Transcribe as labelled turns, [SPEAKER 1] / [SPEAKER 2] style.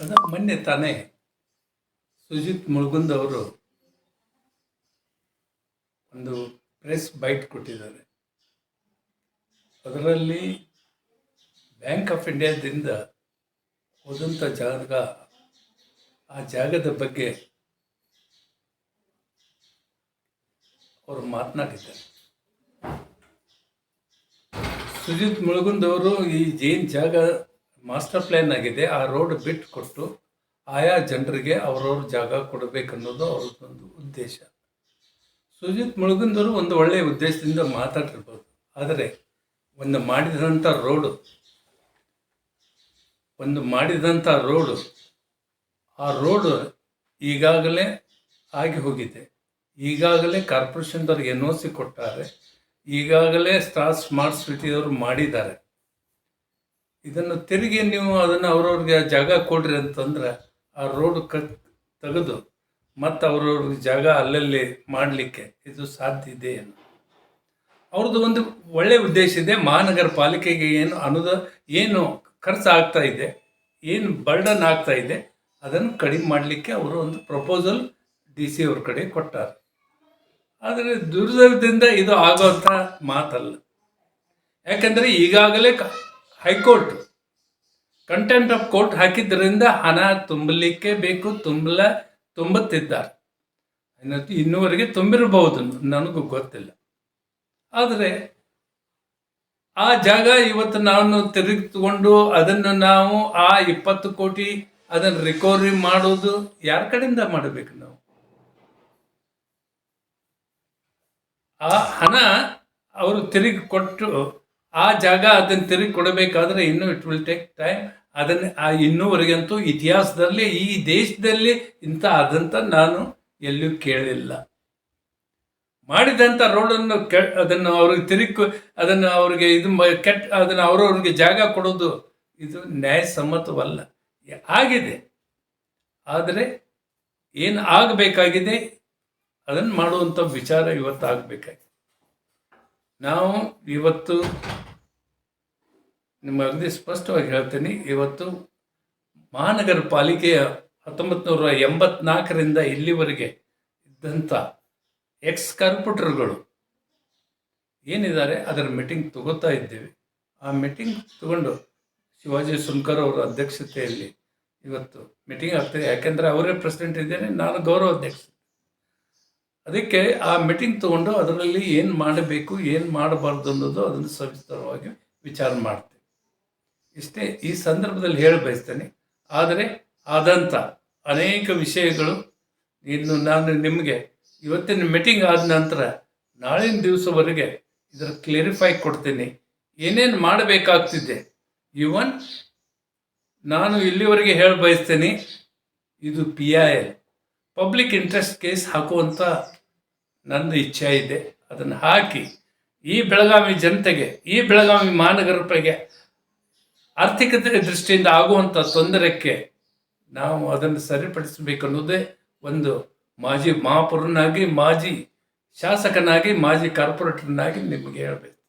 [SPEAKER 1] ಅದ ಮೊನ್ನೆ ತಾನೇ ಸುಜಿತ್ ಮುಳುಗುಂದ್ ಅವರು ಒಂದು ಪ್ರೆಸ್ ಬೈಟ್ ಕೊಟ್ಟಿದ್ದಾರೆ. ಅದರಲ್ಲಿ ಬ್ಯಾಂಕ್ ಆಫ್ ಇಂಡಿಯಾದಿಂದ ಹೋದಂಥ ಜಾಗ, ಆ ಜಾಗದ ಬಗ್ಗೆ ಅವರು ಮಾತನಾಡಿದ್ದಾರೆ. ಸುಜಿತ್ ಮುಳುಗುಂದ್ ಅವರು ಈ ಜೈನ್ ಜಾಗ ಮಾಸ್ಟರ್ ಪ್ಲ್ಯಾನ್ ಆಗಿದೆ, ಆ ರೋಡ್ ಬಿಟ್ಟು ಕೊಟ್ಟು ಆಯಾ ಜನರಿಗೆ ಅವ್ರವ್ರ ಜಾಗ ಕೊಡಬೇಕನ್ನೋದು ಅವ್ರದ್ದೊಂದು ಉದ್ದೇಶ. ಸುಜಿತ್ ಮುಳುಗಂದವರು ಒಂದು ಒಳ್ಳೆಯ ಉದ್ದೇಶದಿಂದ ಮಾತಾಡಿರ್ಬೋದು ಆದರೆ ಒಂದು ಮಾಡಿದಂಥ ರೋಡು ಒಂದು ಮಾಡಿದಂಥ ರೋಡು ಆ ರೋಡು ಈಗಾಗಲೇ ಆಗಿ ಹೋಗಿದೆ. ಈಗಾಗಲೇ ಕಾರ್ಪೊರೇಷನ್ದವ್ರಿಗೆ ಎನ್ ಒ ಸಿ ಕೊಟ್ಟಾರೆ, ಈಗಾಗಲೇ ಸ್ಟಾರ್ ಸ್ಮಾರ್ಟ್ ಸಿಟಿಯವರು ಮಾಡಿದ್ದಾರೆ. ಇದನ್ನು ತಿರುಗಿ ನೀವು ಅದನ್ನು ಅವ್ರವ್ರಿಗೆ ಜಾಗ ಕೊಡ್ರಿ ಅಂತಂದ್ರೆ ಆ ರೋಡ್ ಕಟ್ ತೆಗೆದು ಮತ್ತು ಅವ್ರವ್ರಿಗೆ ಜಾಗ ಅಲ್ಲಲ್ಲಿ ಮಾಡಲಿಕ್ಕೆ ಇದು ಸಾಧ್ಯ ಇದೆ ಏನು? ಅವ್ರದ್ದು ಒಂದು ಒಳ್ಳೆಯ ಉದ್ದೇಶ ಇದೆ. ಮಹಾನಗರ ಪಾಲಿಕೆಗೆ ಏನು ಅನುದ, ಏನು ಖರ್ಚು ಆಗ್ತಾ ಇದೆ, ಏನು ಬರ್ಡನ್ ಆಗ್ತಾ ಇದೆ, ಅದನ್ನು ಕಡಿಮೆ ಮಾಡಲಿಕ್ಕೆ ಅವರು ಒಂದು ಪ್ರಪೋಸಲ್ ಡಿ ಸಿ ಅವ್ರ ಕಡೆ ಕೊಟ್ಟಾರೆ. ಆದರೆ ದುರ್ದೈವದಿಂದ ಇದು ಆಗೋಂಥ ಮಾತಲ್ಲ. ಯಾಕಂದರೆ ಈಗಾಗಲೇ high court. Contempt of court ಹಾಕಿದ್ದರಿಂದ ಹಣ ತುಂಬಲಿಕ್ಕೆ ಬೇಕು, ತುಂಬಲ, ತುಂಬುತ್ತಿದ್ದಾರೆ. ಇನ್ನುವರೆಗೆ ತುಂಬಿರಬಹುದು, ನನಗೂ ಗೊತ್ತಿಲ್ಲ. ಆದರೆ ಆ ಜಾಗ ಇವತ್ತು ನಾನು ತಿರುಗಿಕೊಂಡು ಅದನ್ನು ನಾವು ಆ ಇಪ್ಪತ್ತು ಕೋಟಿ ಅದನ್ನು ರಿಕವರಿ ಮಾಡೋದು ಯಾರ ಕಡೆಯಿಂದ ಮಾಡಬೇಕು ನಾವು? ಆ ಹಣ ಅವರು ತಿರುಗಿ ಕೊಟ್ಟು ಆ ಜಾಗ ಅದನ್ನು ತಿರುಗಿ ಕೊಡಬೇಕಾದ್ರೆ ಇನ್ನೂ ಇಟ್ ವಿಲ್ ಟೇಕ್ ಟೈಮ್ ಅದನ್ನು, ಆ ಇನ್ನೂವರೆಗಂತೂ ಇತಿಹಾಸದಲ್ಲಿ, ಈ ದೇಶದಲ್ಲಿ ಇಂಥ ಆದಂಥ ನಾನು ಎಲ್ಲೂ ಕೇಳಿಲ್ಲ. ಮಾಡಿದಂಥ ರೋಡನ್ನು ಕೆ, ಅದನ್ನು ಅವ್ರಿಗೆ ತಿರುಗಿ ಅದನ್ನು ಅವ್ರಿಗೆ ಇದು ಕೆಟ್ಟ ಅದನ್ನು ಅವ್ರವ್ರಿಗೆ ಜಾಗ ಕೊಡೋದು ಇದು ನ್ಯಾಯಸಮ್ಮತವಲ್ಲ. ಆಗಿದೆ. ಆದರೆ ಏನು ಆಗಬೇಕಾಗಿದೆ? ಅದನ್ನು ಮಾಡುವಂಥ ವಿಚಾರ ಇವತ್ತು ಆಗಬೇಕಾಗಿದೆ ನಾವು ಇವತ್ತು ನಿಮ್ಮ ಅಗದಿ ಸ್ಪಷ್ಟವಾಗಿ ಹೇಳ್ತೀನಿ. ಇವತ್ತು ಮಹಾನಗರ ಪಾಲಿಕೆಯ ಹತ್ತೊಂಬತ್ತು ನೂರ ಎಂಬತ್ನಾಲ್ಕರಿಂದ ಇಲ್ಲಿವರೆಗೆ ಇದ್ದಂಥ ಎಕ್ಸ್ ಕಾರ್ಪೊರೇಟರ್ಗಳು ಏನಿದ್ದಾರೆ ಅದರ ಮೀಟಿಂಗ್ ತಗೋತಾ ಇದ್ದೇವೆ. ಆ ಮೀಟಿಂಗ್ ತಗೊಂಡು ಶಿವಾಜಿ ಸುನ್ಕರ್ ಅವರ ಅಧ್ಯಕ್ಷತೆಯಲ್ಲಿ ಇವತ್ತು ಮೀಟಿಂಗ್ ಆಗ್ತದೆ. ಯಾಕೆಂದರೆ ಅವರೇ ಪ್ರೆಸಿಡೆಂಟ್ ಇದ್ದೇನೆ, ನಾನು ಗೌರವ ಅಧ್ಯಕ್ಷ. ಅದಕ್ಕೆ ಆ ಮೀಟಿಂಗ್ ತಗೊಂಡು ಅದರಲ್ಲಿ ಏನು ಮಾಡಬೇಕು, ಏನು ಮಾಡಬಾರ್ದು ಅನ್ನೋದು ಅದನ್ನು ಸವಿಸ್ತಾರವಾಗಿ ವಿಚಾರ ಮಾಡ್ತೇವೆ ಇಷ್ಟೇ ಈ ಸಂದರ್ಭದಲ್ಲಿ ಹೇಳ ಬಯಸ್ತೇನೆ. ಆದರೆ ಆದಂಥ ಅನೇಕ ವಿಷಯಗಳು ಇನ್ನು ನಾನು ನಿಮಗೆ ಇವತ್ತಿನ ಮೀಟಿಂಗ್ ಆದ ನಂತರ ನಾಳಿನ ದಿವಸವರೆಗೆ ಇದರ ಕ್ಲಿಯರಿಫೈ ಕೊಡ್ತೀನಿ. ಏನೇನು ಮಾಡಬೇಕಾಗ್ತಿದೆ? ಇವನ್ ನಾನು ಇಲ್ಲಿವರೆಗೆ ಹೇಳ ಬಯಸ್ತೇನೆ, ಇದು P I L public interest case ಹಾಕುವಂಥ ನನ್ನ ಇಚ್ಛೆ ಇದೆ. ಅದನ್ನು ಹಾಕಿ ಈ ಬೆಳಗಾವಿ ಜನತೆಗೆ, ಈ ಬೆಳಗಾವಿ ಮಹಾನಗರಕ್ಕೆ ಆರ್ಥಿಕತೆ ದೃಷ್ಟಿಯಿಂದ ಆಗುವಂಥ ತೊಂದರೆಕ್ಕೆ ನಾವು ಅದನ್ನು ಸರಿಪಡಿಸಬೇಕು ಅನ್ನೋದೇ ಒಂದು ಮಾಜಿ ಮಹಾಪುರನಾಗಿ, ಮಾಜಿ ಶಾಸಕನಾಗಿ, ಮಾಜಿ ಕಾರ್ಪೊರೇಟರ್ನಾಗಿ ನಿಮಗೆ ಹೇಳಬೇಕು.